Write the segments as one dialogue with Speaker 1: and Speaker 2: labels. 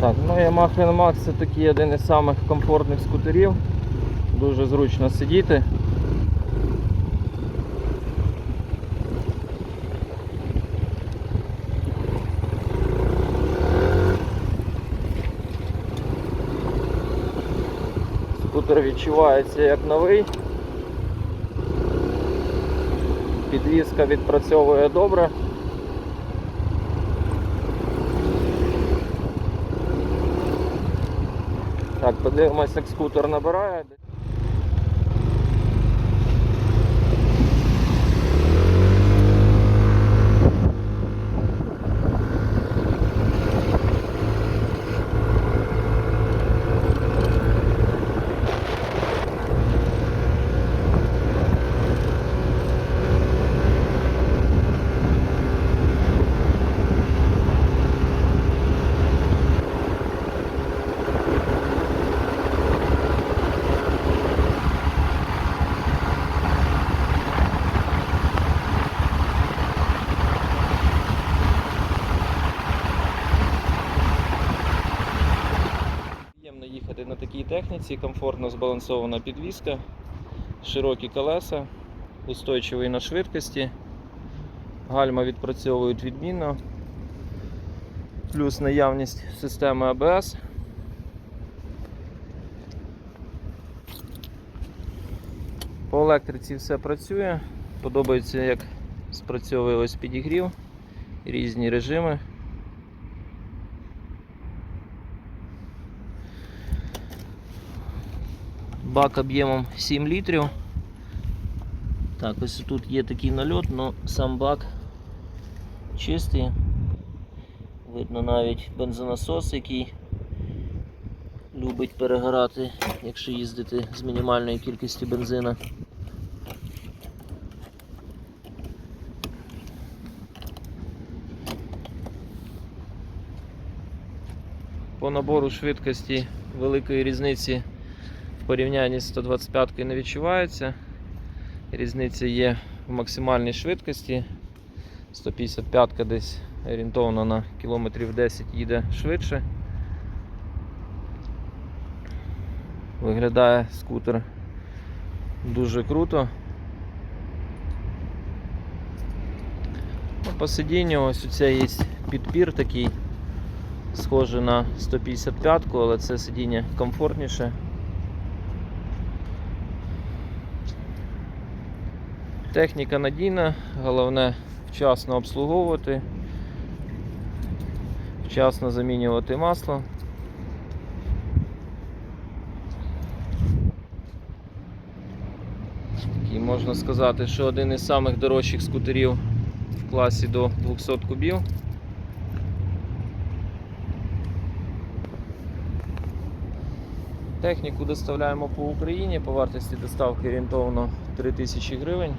Speaker 1: Так, ну Yamaha NMAX це такий один із самих комфортних скутерів. Дуже зручно сидіти. Скутер відчувається як новий. Підвізка відпрацьовує добре. Так, подивимось, як скутер набирає. Їхати на такій техніці, комфортно збалансована підвізка, широкі колеса, устойчивий на швидкості, гальма відпрацьовують відмінно, плюс наявність системи ABS. По електриці все працює. Подобається, як спрацьовує ось підігрів, різні режими. Бак об'ємом 7 літрів. Так, ось тут є такий нальот, але сам бак чистий. Видно навіть бензонасос, який любить перегорати, якщо їздити з мінімальною кількістю бензина. По набору швидкості великої різниці порівнянні з 125 не відчувається. Різниця є в максимальній швидкості. 155 десь орієнтовно на кілометрів 10 їде швидше. Виглядає скутер дуже круто. Ну, По сидінню ось у це є підпір такий, схожий на 155, але це сидіння комфортніше. Техніка надійна, головне вчасно обслуговувати, вчасно замінювати масло. Такий можна сказати, що один із самих дорожчих скутерів в класі до 200 кубів. Техніку доставляємо по Україні по вартості доставки орієнтовно 3000 гривень.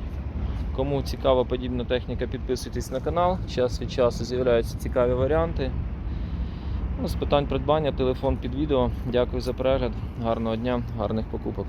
Speaker 1: Кому цікава подібна техніка, підписуйтесь на канал. Час від часу з'являються цікаві варіанти. Ну, з питань придбання, телефон під відео. Дякую за перегляд. Гарного дня, гарних покупок.